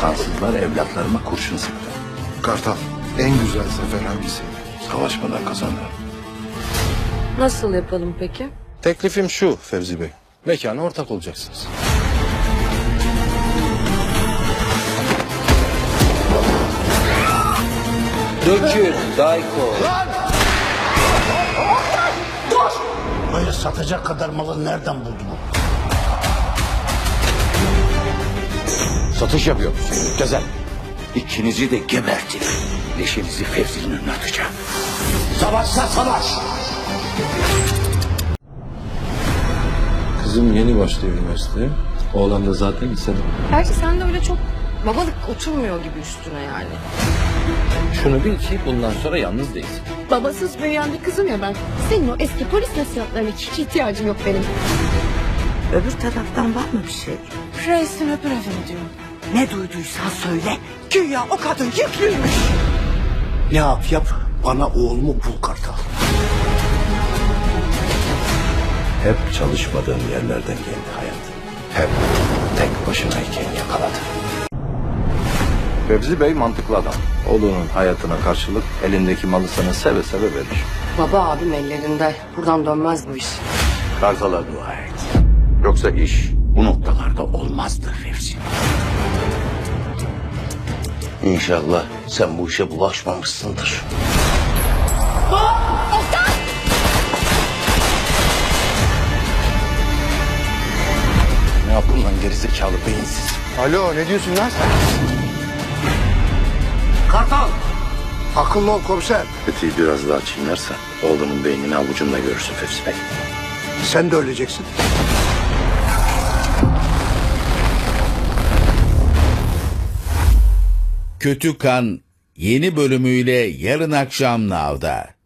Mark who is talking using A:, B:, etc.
A: kansızlar evlatlarıma kurşun sıktı.
B: Kartal en güzel zafer hangisiydi?
A: Savaşmadan kazandı.
C: Nasıl yapalım peki?
D: Teklifim şu Fevzi Bey. Mekana ortak olacaksınız.
E: Dökül, Dayko.
A: Böyle satacak kadar malı nereden buldu bu? Satış yapıyor musun? Güzel. İkinizi de gebertin. Leşinizi Fevzi'nin önüne atacağım. Savaşsa savaş.
D: Kızım yeni başlıyor üniversiteye. Oğlan da zaten lisede.
C: Gerçi sen de öyle çok babalık oturmuyor gibi üstüne yani.
E: Şunu bil ki bundan sonra yalnız değilsin.
F: Babasız büyüyen bir kızım ya ben. Senin o eski polis nasihatlerine hiç ihtiyacım yok benim.
G: Öbür taraftan var mı bir şey?
F: Reisin öpür efendim diyor.
G: Ne duyduysan söyle. Güya o kadın yüklüymüş.
A: Ne yap yap bana oğlumu bul Kartal. Hep çalışmadığım yerlerden geldi hayat. Hep tek başınayken yakaladı. Fevzi Bey mantıklı adam. Oğlunun hayatına karşılık elindeki malı sana seve seve verir.
C: Baba abim ellerinde. Buradan dönmez bu iş.
A: Kartal'a dua et. Yoksa iş bu noktalarda olmazdı Fevzi. İnşallah sen bu işe bulaşmamışsındır. Ne yaptın lan gerizekalı beyinsiz?
B: Alo ne diyorsun lan sen?
A: Kartal!
B: Akıllı ol komiser.
A: Etiği biraz daha çiğnersen oğlunun beynini avucunda görürsün Fevzi Bey.
B: Sen de öleceksin.
H: Kötü Kan yeni bölümüyle yarın akşam Nav'da.